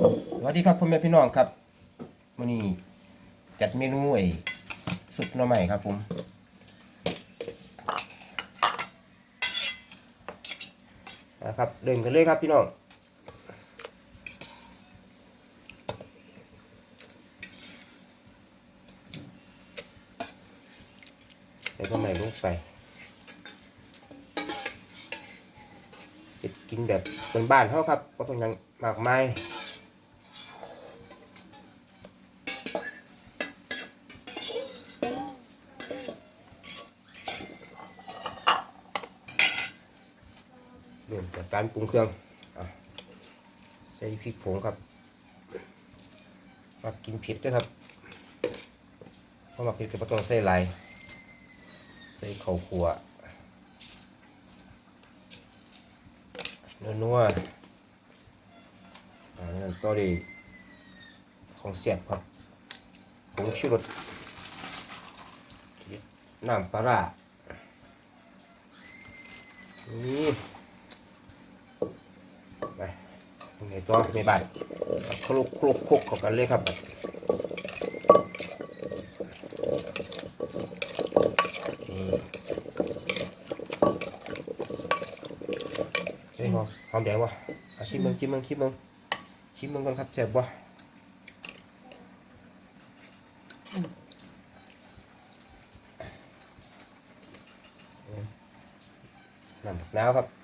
สวัสดีครับพ่อแม่พี่น้องครับวันนี้จัดเมนูไอ้สุดหน่อใหม่ครับผมนะครับเดินกันเลยครับพี่น้องใส่หน่อใหม่ลงไปจะกินแบบบ้านๆเขาครับก็ต้องยังมากมาย เริ่มจากการปรุงเครื่องอใส่พริกผงครับมากินเผ็ดด้วยครับเพราะมาเผ็ดก็ต้องใส่หลายใส่ข้าวคั่วนัวๆอ่านั่นก็ดีของเสียบครับผงชูรสน้ำปลาร้านี่ ไปใน ตัวในบ้านคลุกคลุกคลุกเข้ากันเลยครับนี่หอมหอมแดงวะอะชิมมึงชิมมึงชิมมึงชิมมึงก่อนครับแซ่บวะน้ำผักน้าวครับ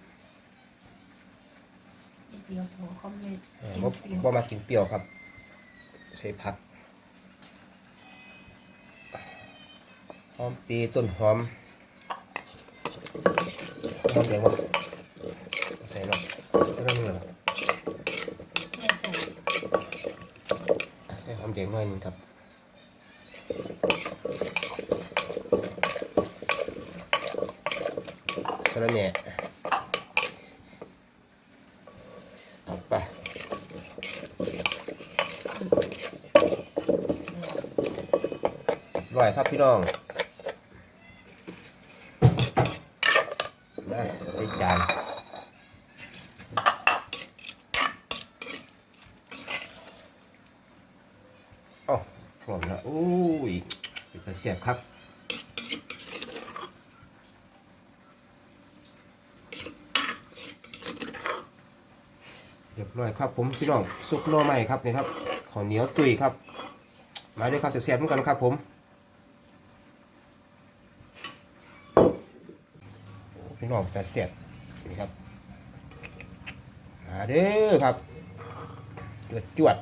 เดียวหัวเขาไม่เออบ่บ่มากินเปรี้ยวครับ ใส่ผักหอมปีต้นหอมหอมแดงวะใส่เนาะใส่เรื่องนี้เหรอไม่ใส่ใส่หอมแดงหน่อยหนึงครับสะระแหน่เอาไป ร่อยครับพี่น้องมาใส่จานอ๋อพร้อมแล้วอุ้ยเป็นกระเสียบครับเรียบร้อยครับผมพี่น้องซุปหน่ใหม่ครับนี่ครับข้าวเหนียวตุยครับ มาด้วยครับเสียบๆเหมือนกันครับผมโอ้ พี่น้องจะเสียบนี่ครับมาเด้อครับจวดจวด